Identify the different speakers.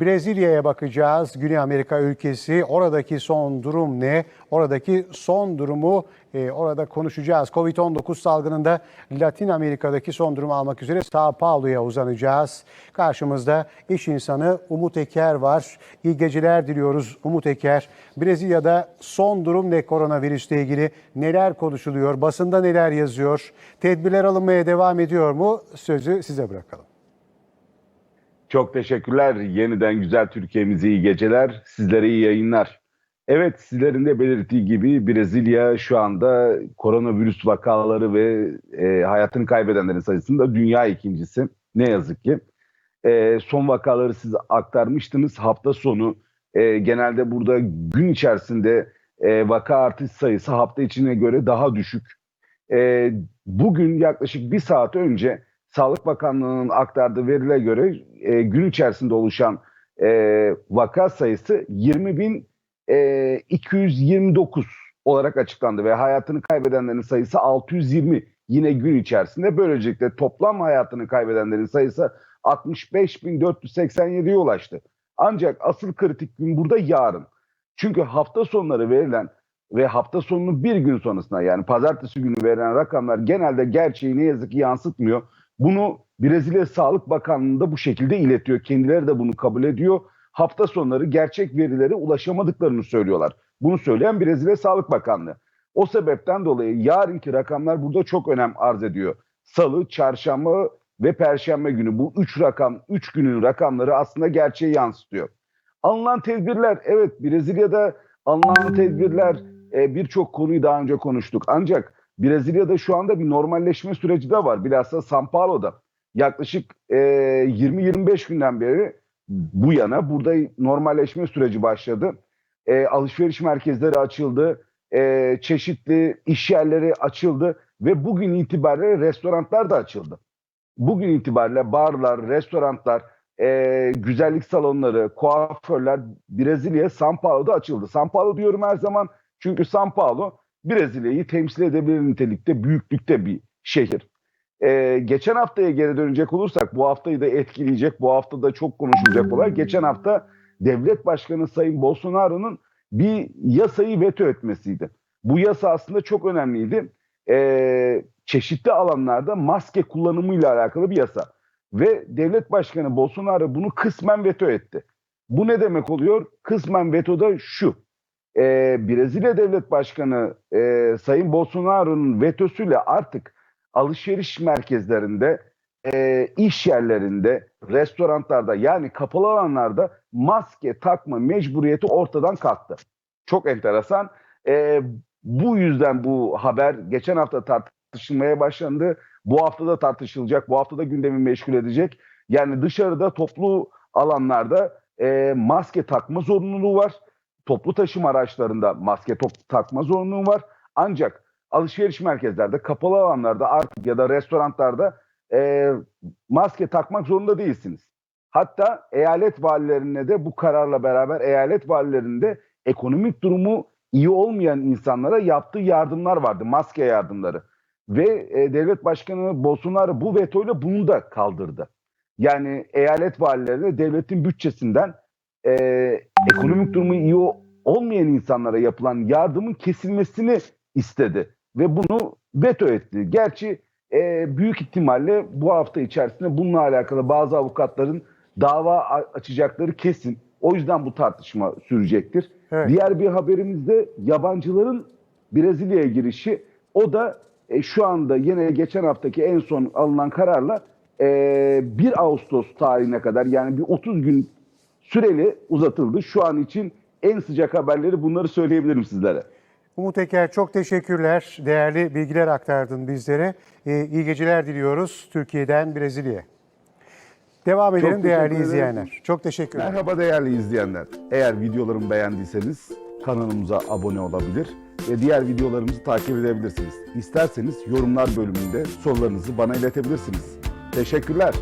Speaker 1: Brezilya'ya bakacağız. Güney Amerika ülkesi. Oradaki son durum ne? Oradaki son durumu e, orada konuşacağız. Covid-19 salgınında Latin Amerika'daki son durumu almak üzere Sao Paulo'ya uzanacağız. Karşımızda iş insanı Umut Eker var. İyi geceler diliyoruz Umut Eker. Brezilya'da son durum ne koronavirüsle ilgili? Neler konuşuluyor? Basında neler yazıyor? Tedbirler alınmaya devam ediyor mu? Sözü size bırakalım.
Speaker 2: Çok teşekkürler. Yeniden güzel Türkiye'mize iyi geceler. Sizlere iyi yayınlar. Evet sizlerin de belirttiği gibi Brezilya şu anda koronavirüs vakaları ve e, hayatını kaybedenlerin sayısında dünya ikincisi. Ne yazık ki. E, son vakaları siz aktarmıştınız. Hafta sonu e, genelde burada gün içerisinde e, vaka artış sayısı hafta içine göre daha düşük. E, bugün yaklaşık bir saat önce Sağlık Bakanlığı'nın aktardığı verilere göre e, gün içerisinde oluşan e, vaka sayısı 20.229 olarak açıklandı ve hayatını kaybedenlerin sayısı 620 yine gün içerisinde. Böylelikle toplam hayatını kaybedenlerin sayısı 65.487'ye ulaştı. Ancak asıl kritik gün burada yarın. Çünkü hafta sonları verilen ve hafta sonunun bir gün sonrasına yani pazartesi günü verilen rakamlar genelde gerçeği ne yazık ki yansıtmıyor. Bunu Brezilya Sağlık Bakanlığı da bu şekilde iletiyor. Kendileri de bunu kabul ediyor. Hafta sonları gerçek verilere ulaşamadıklarını söylüyorlar. Bunu söyleyen Brezilya Sağlık Bakanlığı. O sebepten dolayı yarınki rakamlar burada çok önem arz ediyor. Salı, çarşamba ve perşembe günü bu üç rakam, üç günün rakamları aslında gerçeği yansıtıyor. Alınan tedbirler, evet Brezilya'da alınan tedbirler e, birçok konuyu daha önce konuştuk. Ancak Brezilya'da şu anda bir normalleşme süreci de var. Bilhassa São Paulo'da yaklaşık e, 20-25 günden beri bu yana burada normalleşme süreci başladı. E, alışveriş merkezleri açıldı, e, çeşitli iş yerleri açıldı ve bugün itibariyle restoranlar da açıldı. Bugün itibariyle barlar, restoranlar, e, güzellik salonları, kuaförler Brezilya, São Paulo'da açıldı. São Paulo diyorum her zaman çünkü São Paulo Brezilya'yı temsil edebilir nitelikte, büyüklükte bir şehir. Ee, geçen haftaya geri dönecek olursak bu haftayı da etkileyecek, bu hafta da çok konuşulacak olay. Geçen hafta devlet başkanı Sayın Bolsonaro'nun bir yasayı veto etmesiydi. Bu yasa aslında çok önemliydi. Ee, çeşitli alanlarda maske kullanımıyla alakalı bir yasa. Ve devlet başkanı Bolsonaro bunu kısmen veto etti. Bu ne demek oluyor? Kısmen veto da şu e, Brezilya Devlet Başkanı e, Sayın Bolsonaro'nun vetosuyla artık alışveriş merkezlerinde, e, iş yerlerinde, restoranlarda yani kapalı alanlarda maske takma mecburiyeti ortadan kalktı. Çok enteresan. E, bu yüzden bu haber geçen hafta tartışılmaya başlandı. Bu hafta da tartışılacak, bu hafta da gündemi meşgul edecek. Yani dışarıda toplu alanlarda e, maske takma zorunluluğu var toplu taşıma araçlarında maske top, takma zorunluluğu var. Ancak alışveriş merkezlerde, kapalı alanlarda artık ya da restoranlarda e, maske takmak zorunda değilsiniz. Hatta eyalet valilerine de bu kararla beraber eyalet valilerinde ekonomik durumu iyi olmayan insanlara yaptığı yardımlar vardı. Maske yardımları. Ve e, devlet başkanı Bolsonaro bu vetoyla bunu da kaldırdı. Yani eyalet valilerine devletin bütçesinden e, ekonomik durumu iyi olmayan insanlara yapılan yardımın kesilmesini istedi ve bunu veto etti. Gerçi e, büyük ihtimalle bu hafta içerisinde bununla alakalı bazı avukatların dava açacakları kesin. O yüzden bu tartışma sürecektir.
Speaker 1: Evet.
Speaker 2: Diğer bir haberimizde yabancıların Brezilya'ya girişi. O da e, şu anda yine geçen haftaki en son alınan kararla e, 1 Ağustos tarihine kadar yani bir 30 gün süreli uzatıldı. Şu an için en sıcak haberleri bunları söyleyebilirim sizlere.
Speaker 1: Umut Eker çok teşekkürler. Değerli bilgiler aktardın bizlere. Ee, iyi geceler diliyoruz Türkiye'den Brezilya'ya. Devam edelim değerli
Speaker 2: ederim.
Speaker 1: izleyenler. Çok teşekkürler.
Speaker 2: Merhaba değerli izleyenler. Eğer videolarımı beğendiyseniz kanalımıza abone olabilir ve diğer videolarımızı takip edebilirsiniz. İsterseniz yorumlar bölümünde sorularınızı bana iletebilirsiniz. Teşekkürler.